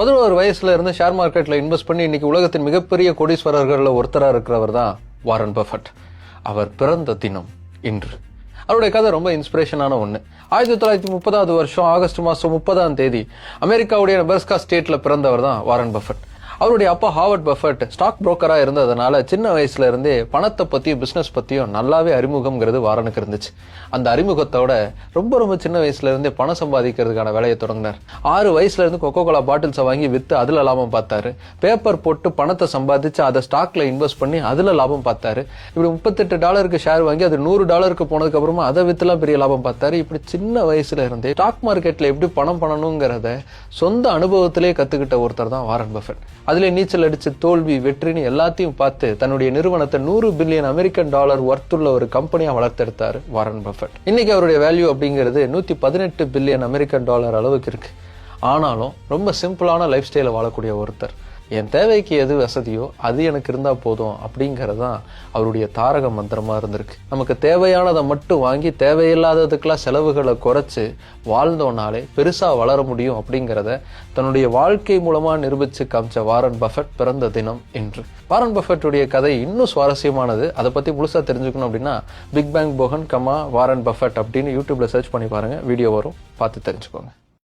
பதினோரு வயசுல இருந்து ஷேர் மார்க்கெட்ல இன்வெஸ்ட் பண்ணி இன்னைக்கு உலகத்தின் மிகப்பெரிய கோடீஸ்வரர்களில் ஒருத்தராக இருக்கிறவர் தான் வாரன் பஃபட் அவர் பிறந்த தினம் இன்று. அவருடைய கதை ரொம்ப இன்ஸ்பிரேஷனான ஒன்று ஆயிரத்தி தொள்ளாயிரத்தி முப்பதாவது வருஷம் ஆகஸ்ட் மாதம் முப்பதாம் தேதி அமெரிக்காவுடைய நெபர்ஸ்கா ஸ்டேட்ல பிறந்தவர் தான் வாரன் பஃபட் அவருடைய அப்பா ஹாவர்ட் பஃபர்ட் ஸ்டாக் புரோக்கராக இருந்ததுனால சின்ன வயசுல இருந்தே பணத்தை பத்தியும் பிசினஸ் பத்தியும் நல்லாவே அறிமுகம்ங்கிறது வாரனுக்கு இருந்துச்சு. அந்த அறிமுகத்தோட ரொம்ப ரொம்ப சின்ன வயசுல இருந்தே பணம் சம்பாதிக்கிறதுக்கான வேலையை தொடங்கினார். ஆறு வயசுல இருந்து கொக்கோ கோலா பாட்டில்ஸை வாங்கி வித்து அதுல லாபம் பார்த்தாரு. பேப்பர் போட்டு பணத்தை சம்பாதிச்சு அதை ஸ்டாக்ல இன்வெஸ்ட் பண்ணி அதுல லாபம் பார்த்தாரு. இப்படி முப்பத்தெட்டு டாலருக்கு ஷேர் வாங்கி அது நூறு டாலருக்கு போனதுக்கு அப்புறமா அதை வித்துலாம் பெரிய லாபம் பார்த்தாரு. இப்படி சின்ன வயசுல இருந்தே ஸ்டாக் மார்க்கெட்ல எப்படி பணம் பண்ணணுங்கிறத சொந்த அனுபவத்திலே கத்துக்கிட்ட ஒருத்தர் தான் வாரன் பஃபட். அதில் நீச்சல் அடித்து தோல்வி வெற்றின்னு எல்லாத்தையும் பார்த்து தன்னுடைய நிறுவனத்தை நூறு பில்லியன் அமெரிக்கன் டாலர் ஒர்த்துள்ள ஒரு கம்பெனியாக வளர்த்தெடுத்தார் வாரன் பஃபட் இன்னைக்கு அவருடைய வேல்யூ அப்படிங்கிறது நூற்றி பதினெட்டு பில்லியன் அமெரிக்கன் டாலர் அளவுக்கு இருக்கு. ஆனாலும் ரொம்ப சிம்பிளான லைஃப் ஸ்டைலை வாழக்கூடிய ஒருத்தர். என் தேவைக்கு எது வசதியோ அது எனக்கு இருந்தால் போதும் அப்படிங்கிறது தான் அவருடைய தாரக மந்திரமாக இருந்திருக்கு. நமக்கு தேவையானதை மட்டும் வாங்கி தேவையில்லாததுக்கெல்லாம் செலவுகளை குறைச்சி வாழ்ந்தோனாலே பெருசாக வளர முடியும் அப்படிங்கிறத தன்னுடைய வாழ்க்கை மூலமாக நிரூபித்து காமிச்ச வாரன் பஃபட் பிறந்த தினம் இன்று வாரன் பஃபட்டுடைய கதை இன்னும் சுவாரஸ்யமானது. அதை பற்றி முழுசாக தெரிஞ்சுக்கணும் அப்படின்னா பிக் பேங் போகன் கமா வாரன் பஃபட் அப்படின்னு யூடியூப்பில் சர்ச் பண்ணி பாருங்கள் வீடியோ வரும். பார்த்து தெரிஞ்சுக்கோங்க.